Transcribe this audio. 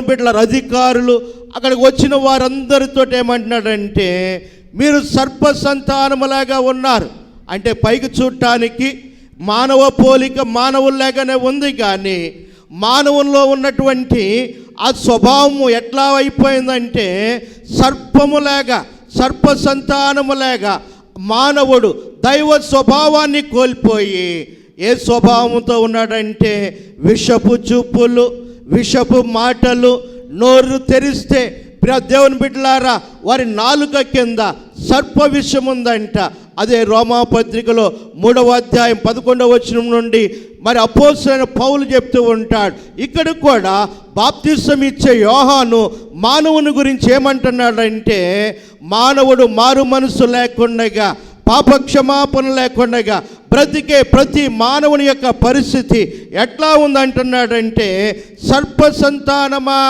బిడ్డల అధికారులు అక్కడికి వచ్చిన వారందరితో ఏమంటున్నాడంటే మీరు సర్ప సంతానములాగా ఉన్నారు. అంటే పైకి చూడటానికి మానవ పోలిక మానవుల్లాగానే ఉంది కానీ మానవుల్లో ఉన్నటువంటి ఆ స్వభావము ఎట్లా అయిపోయిందంటే సర్పములాగా సర్ప సంతానములాగా మానవుడు దైవ స్వభావాన్ని కోల్పోయి ఏ స్వభావంతో ఉన్నాడంటే విషపు చూపులు విషపు మాటలు నోరు తెరిస్తే ప్రియ దేవుని బిడ్డలారా వారి నాలుక కింద సర్ప విషయం ఉందంట అదే రోమా పత్రికలో మూడవ అధ్యాయం పదకొండవ వచనం నుండి మరి అపోసైన పౌలు చెప్తూ ఉంటాడు. ఇక్కడ కూడా బాప్తిసం ఇచ్చే యోహాను మానవుని గురించి ఏమంటున్నాడంటే మానవుడు మారు మనసు లేకుండగా పాపక్షమాపణ లేకుండా బ్రతికే ప్రతి మానవుని యొక్క పరిస్థితి ఎట్లా ఉందంటున్నాడంటే సర్ప సంతానమా?